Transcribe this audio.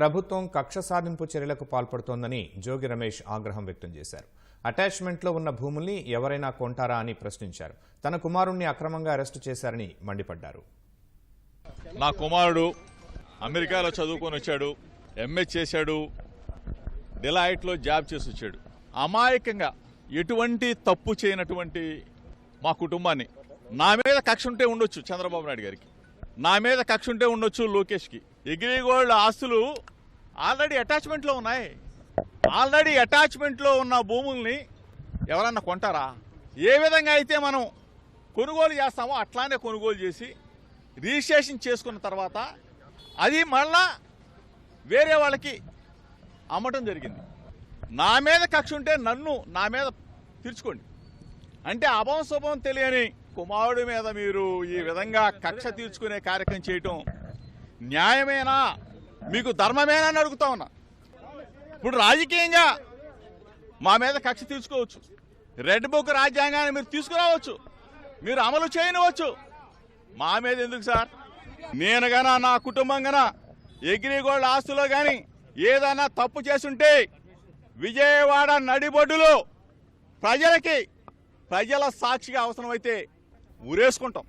ప్రభుత్వం కక్ష సాధింపు చర్యలకు పాల్పడుతోందని జోగి రమేష్ ఆగ్రహం వ్యక్తం చేశారు. అటాచ్మెంట్లో ఉన్న భూముల్ని ఎవరైనా కొంటారా అని ప్రశ్నించారు. తన కుమారుణ్ణి అక్రమంగా అరెస్టు చేశారని మండిపడ్డారు. నా కుమారుడు అమెరికాలో చదువుకొని వచ్చాడు ఎంఏ చేశాడు డిలాయిట్లో జాబ్ చేసి వచ్చాడు. అమాయకంగా ఎటువంటి తప్పు చేయనటువంటి మా కుటుంబాన్ని నా మీద కక్ష ఉంటే ఉండొచ్చు చంద్రబాబు నాయుడు గారికి. నా మీద కక్ష ఉంటే ఉండొచ్చు లోకేష్కి. ఎగ్రీగోల్డ్ ఆస్తులు ఆల్రెడీ అటాచ్మెంట్లో ఉన్నాయి. ఆల్రెడీ అటాచ్మెంట్లో ఉన్న భూముల్ని ఎవరన్నా కొంటారా? ఏ విధంగా అయితే మనం కొనుగోలు చేస్తామో అట్లానే కొనుగోలు చేసి రిజిస్ట్రేషన్ చేసుకున్న తర్వాత అది మళ్ళా వేరే వాళ్ళకి అమ్మటం జరిగింది. నా మీద కక్ష ఉంటే నన్ను నా మీద తీర్చుకోండి. అంటే అభం శుభం తెలియని కుమారుడి మీద మీరు ఈ విధంగా కక్ష తీర్చుకునే కార్యక్రమం చేయటం న్యాయమేనా? మీకు ధర్మమేనా అని అడుగుతా ఉన్నా. ఇప్పుడు రాజకీయంగా మా మీద కక్ష తీర్చుకోవచ్చు. రెడ్ బుక్ రాజ్యాంగాన్ని మీరు తీసుకురావచ్చు. మీరు అమలు చేయనవచ్చు మా మీద ఎందుకు సార్? నేను గనా నా కుటుంబం గనా ఎగ్రిగోల్డ్ ఆస్తులో కానీ ఏదైనా తప్పు చేసుంటే విజయవాడ నడిబొడ్డులో ప్రజలకి ప్రజల సాక్షిగా అవసరమైతే ఊరేసుకుంటాం.